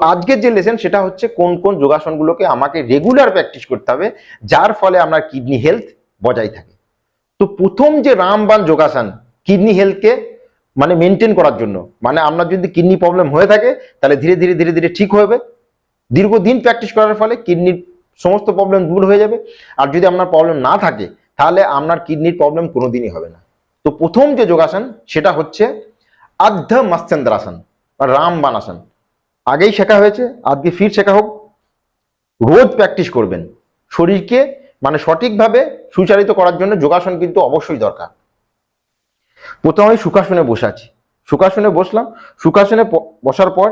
আজকের যে লেসন সেটা হচ্ছে কোন কোন যোগাসনগুলোকে আমাকে রেগুলার প্র্যাকটিস করতে হবে, যার ফলে আপনার কিডনি হেলথ বজায় থাকে। তো প্রথম যে রামবান যোগাসন কিডনি হেলথকে মানে মেনটেন করার জন্য মানে আপনার যদি কিডনি প্রবলেম হয়ে থাকে, তাহলে ধীরে ধীরে ধীরে ধীরে ঠিক হবে দীর্ঘদিন প্র্যাকটিস করার ফলে কিডনির সমস্ত প্রবলেম দূর হয়ে যাবে। আর যদি আপনার প্রবলেম না থাকে, তাহলে আপনার কিডনির প্রবলেম কোনোদিনই হবে না। তো প্রথম যে যোগাসন, সেটা হচ্ছে আর্ধ মস্তেন্দ্রাসন বা রামবান আসন আগেই শেখা হয়েছে, আজকে ফির শেখা হোক। রোজ প্র্যাকটিস করবেন। শরীরকে মানে সঠিকভাবে সুচারিত করার জন্য যোগাসন কিন্তু অবশ্যই দরকার। প্রথমে আমি সুখাসনে বসে আছি। সুখাসনে বসলাম। সুখাসনে বসার পর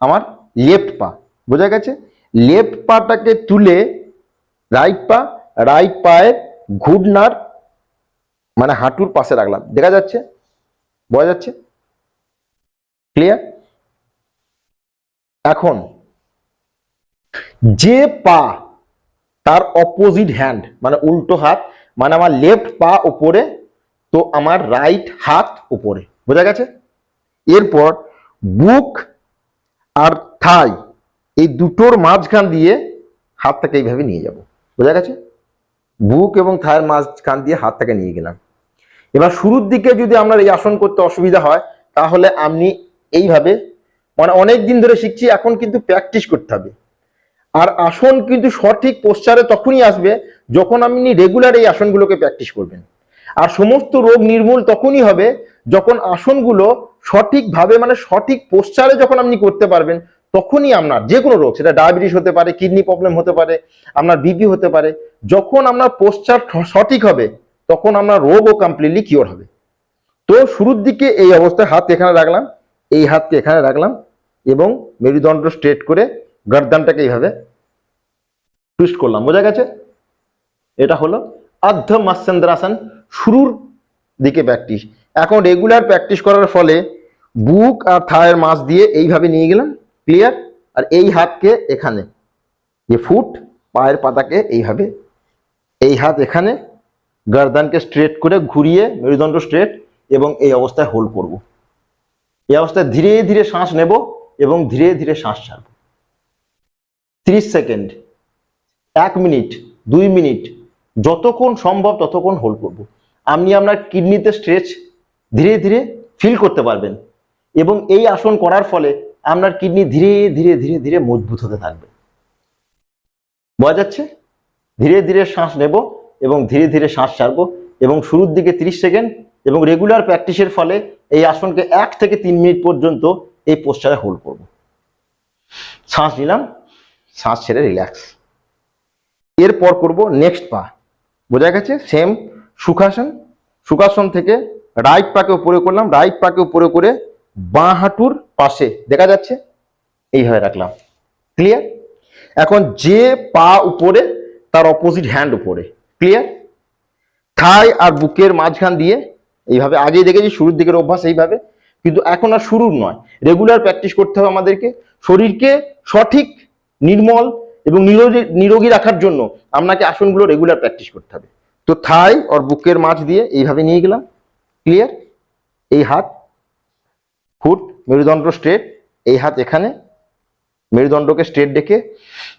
আমার লেফট পা, বোঝা গেছে? লেফট পাটাকে তুলে রাইট পা রাইট পায়ের ঘুটনার মানে হাঁটুর পাশে রাখলাম। দেখা যাচ্ছে? বোঝা যাচ্ছে? ক্লিয়ার এখন যে পা তার অপোজিট হ্যান্ড মানে উল্টো হাত মানে আমার লেফট পা উপরে, তো আমার রাইট হাত উপরে। বোঝা গেছে? এরপর বুক আর থাই, এই দুটোর মাঝখান দিয়ে হাতটাকে এইভাবে নিয়ে যাব। বোঝা গেছে? বুক এবং থায়ের মাঝখান দিয়ে হাতটাকে নিয়ে গেলাম। এবার শুরুর দিকে যদি আপনার এই আসন করতে অসুবিধা হয়, তাহলে আপনি এইভাবে মানে অনেক দিন ধরে শিখছি, এখন কিন্তু প্র্যাকটিস করতে হবে। আর আসন কিন্তু সঠিক পোশ্চারে তখনই আসবে যখন আপনি রেগুলার এই আসনগুলোকে প্র্যাকটিস করবেন। আর সমস্ত রোগ নির্মূল তখনই হবে যখন আসনগুলো সঠিকভাবে মানে সঠিক পোশ্চারে যখন আপনি করতে পারবেন, তখনই আপনার যে কোনো রোগ, সেটা ডায়াবেটিস হতে পারে কিডনি প্রবলেম হতে পারে, আপনার বিপি হতে পারে, যখন আপনার পোশ্চার সঠিক হবে, তখন আপনার রোগও কমপ্লিটলি কিওর হবে। তো শুরুর দিকে এই অবস্থায় হাত এখানে রাখলাম, এই হাতকে এখানে রাখলাম এবং মেরুদণ্ড স্ট্রেট করে গর্দানটাকে এইভাবে টুইস্ট করলাম। বোঝা গেছে? এটা হলো অর্ধ মাসেন্দ্রাসন শুরুর দিকে প্র্যাকটিস এখন রেগুলার প্র্যাকটিস করার ফলে বুক আর থায়ের মাছ দিয়ে এইভাবে নিয়ে গেলাম ক্লিয়ার আর এই হাতকে এখানে, যে ফুট পায়ের পাতাকে এইভাবে, এই হাত এখানে গর্দানকে স্ট্রেট করে ঘুরিয়ে মেরুদণ্ড স্ট্রেট এবং এই অবস্থায় হোল্ড করব। এই অবস্থায় ধীরে ধীরে শ্বাস নেব। এবং ধীরে ধীরে শ্বাস ছাড়ব। ত্রিশ সেকেন্ড, এক মিনিট, দুই মিনিট, যতক্ষণ সম্ভব ততক্ষণ হোল্ড করব। আপনি আপনার কিডনিতে স্ট্রেচ ধীরে ধীরে ফিল করতে পারবেন এবং এই আসন করার ফলে আপনার কিডনি ধীরে ধীরে ধীরে ধীরে মজবুত হতে থাকবে। বোঝা যাচ্ছে? ধীরে ধীরে শ্বাস নেব এবং ধীরে ধীরে শ্বাস ছাড়বো এবং শুরুর দিকে 30 সেকেন্ড এবং রেগুলার প্র্যাকটিসের ফলে এই আসনকে এক থেকে তিন মিনিট পর্যন্ত এই পোস্টারে হোল্ড করব। শ্বাস নিলাম, শ্বাস ছেড়ে রিল্যাক্স এরপর করব নেক্সট পা। বোঝা গেছে? সেম সুখাসন। সুখাসন থেকে রাইট পাকে উপরে করলাম রাইট পাকে উপরে করে বাঁ হাঁটুর পাশে, দেখা যাচ্ছে? এইভাবে রাখলাম। ক্লিয়ার এখন যে পা উপরে, তার অপোজিট হ্যান্ড উপরে। ক্লিয়ার থাই আর বুকের মাঝখান দিয়ে, এইভাবে আগেই দেখেছি, শুরুর দিকের অভ্যাস এইভাবে। কিন্তু এখন আর শুরুর নয়। রেগুলার প্র্যাকটিস করতে হবে আমাদেরকে। শরীরকে সঠিক, নির্মল এবং নিরোগী নিরোগী রাখার জন্য আপনাকে আসনগুলো রেগুলার প্র্যাকটিস করতে হবে। তো থাই আর বুকের মাঝ দিয়ে এইভাবে নিয়ে গেলাম। ক্লিয়ার এই হাত ফুট মেরুদণ্ড স্ট্রেট এই হাত এখানে। মেরুদণ্ডকে স্ট্রেট ডেকে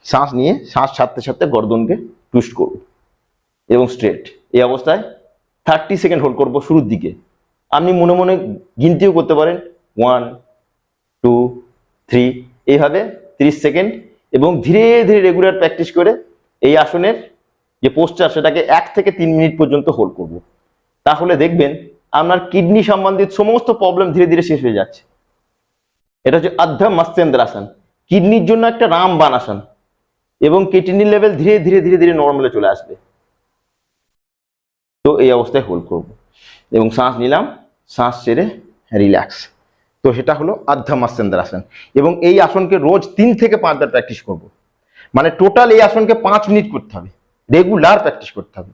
শ্বাস নিয়ে, শ্বাস ছাড়তে ছাড়তে গর্দনকে টুইস্ট করব এবং স্ট্রেট এই অবস্থায় থার্টি সেকেন্ড হোল্ড করব শুরুর দিকে। আপনি মনে মনে গিনতিও করতে পারেন। ওয়ান টু থ্রি এইভাবে তিরিশ সেকেন্ড এবং ধীরে ধীরে রেগুলার প্র্যাকটিস করে এই আসনের যে পোস্টার সেটাকে এক থেকে তিন মিনিট পর্যন্ত হোল্ড করব। তাহলে দেখবেন আপনার কিডনি সম্বন্ধিত সমস্ত প্রবলেম ধীরে ধীরে শেষ হয়ে যাচ্ছে। এটা হচ্ছে আধ্যা মস্তেন্দ্র আসন। কিডনির জন্য একটা রামবান আসন এবং কিডনির লেভেল ধীরে ধীরে ধীরে ধীরে নর্মালে চলে আসবে। তো এই অবস্থায় হোল্ড করব এবং শ্বাস নিলাম। শ্বাস ছেড়ে রিল্যাক্স তো সেটা হলো অর্ধ মস্তেন্দ্র আসন। এবং এই আসনকে রোজ তিন থেকে পাঁচবার প্র্যাকটিস করব। মানে টোটাল এই আসনকে পাঁচ মিনিট করতে হবে। রেগুলার প্র্যাকটিস করতে হবে।